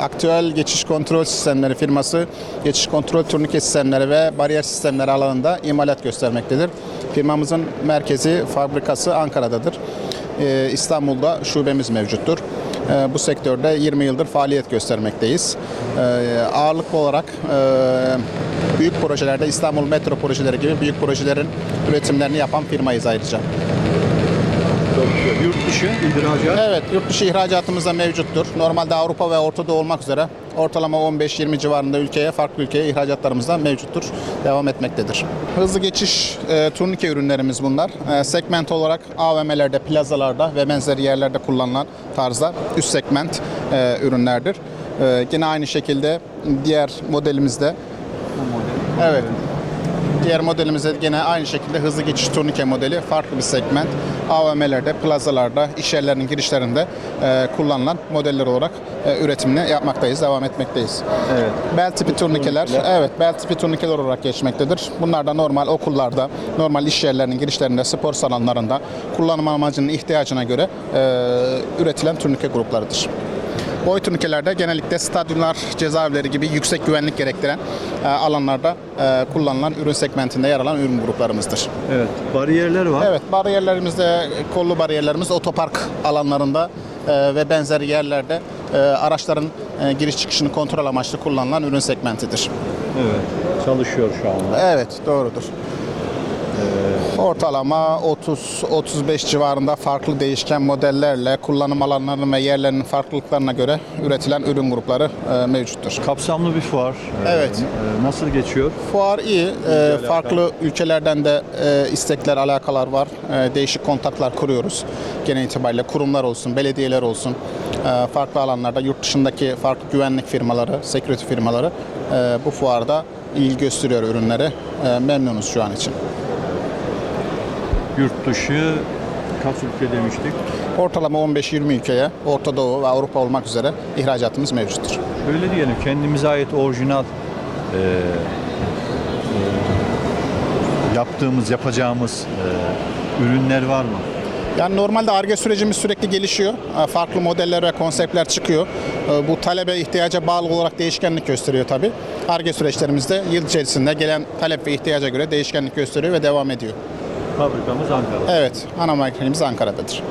aktüel geçiş kontrol sistemleri firması geçiş kontrol turnike sistemleri ve bariyer sistemleri alanında imalat göstermektedir. Firmamızın merkezi, fabrikası Ankara'dadır. Ee, İstanbul'da şubemiz mevcuttur. Ee, Bu sektörde 20 yıldır faaliyet göstermekteyiz. Ee, Ağırlıklı olarak e, büyük projelerde İstanbul metro projeleri gibi büyük projelerin üretimlerini yapan firmayız ayrıca. Yurt dışı ihracat. Evet, yurt dışı ihracatımız da mevcuttur. Normalde Avrupa ve Orta Doğu olmak üzere ortalama 15-20 civarında ülkeye, farklı ülkeye ihracatlarımız da mevcuttur. Devam etmektedir. Hızlı geçiş e, turnike ürünlerimiz bunlar. E, segment olarak AVM'lerde, plazalarda ve benzeri yerlerde kullanılan tarzda üst segment e, ürünlerdir. E, yine aynı şekilde diğer modelimizde Evet. Diğer modelimizde gene aynı şekilde hızlı geçiş turnike modeli farklı bir segment. AVM'lerde, plazalarda, iş yerlerinin girişlerinde e, kullanılan modeller olarak e, üretimini yapmaktayız, devam etmekteyiz. Evet. Bel tipi turnikeler, evet bel tipi turnikeler olarak geçmektedir. Bunlar da normal okullarda, normal iş yerlerinin girişlerinde, spor salonlarında kullanım amacının ihtiyacına göre e, üretilen turnike gruplarıdır. Boy turnikelerde genellikle stadyumlar, cezaevleri gibi yüksek güvenlik gerektiren e, alanlarda e, kullanılan ürün segmentinde yer alan ürün gruplarımızdır. Evet. Bariyerler var. Evet, bariyerlerimizde kollu bariyerlerimiz otopark alanlarında e, ve benzeri yerlerde araçların giriş çıkışını kontrol amaçlı kullanılan ürün segmentidir. Evet. Çalışıyor şu anda. Evet, doğrudur. Ortalama 30-35 civarında farklı değişken modellerle kullanım alanlarının ve yerlerinin farklılıklarına göre üretilen ürün grupları e, mevcuttur. Kapsamlı bir fuar. Evet. Ee, Nasıl geçiyor? Fuar iyi. Ee, farklı ülkelerden de e, istekler, alakalar var. Ee, değişik kontaklar kuruyoruz. Genel itibariyle kurumlar olsun, belediyeler olsun. Ee, farklı alanlarda yurt dışındaki farklı güvenlik firmaları, security firmaları e, bu fuarda ilgi gösteriyor ürünlere. E, memnunuz şu an için. Yurt dışı kaç ülke demiştik? Ortalama 15-20 ülkeye, Orta Doğu ve Avrupa olmak üzere ihracatımız mevcuttur. Şöyle diyelim kendimize ait orijinal e, e, yaptığımız, yapacağımız e, ürünler var mı? Yani normalde ARGE sürecimiz sürekli gelişiyor. E, Farklı modeller ve konseptler çıkıyor. E, Bu talebe ihtiyaca bağlı olarak değişkenlik gösteriyor tabii. ARGE süreçlerimizde yıl içerisinde gelen talep ve ihtiyaca göre değişkenlik gösteriyor ve devam ediyor. Fabrikamız Ankara'da. Evet, ana makinemiz Ankara'dadır.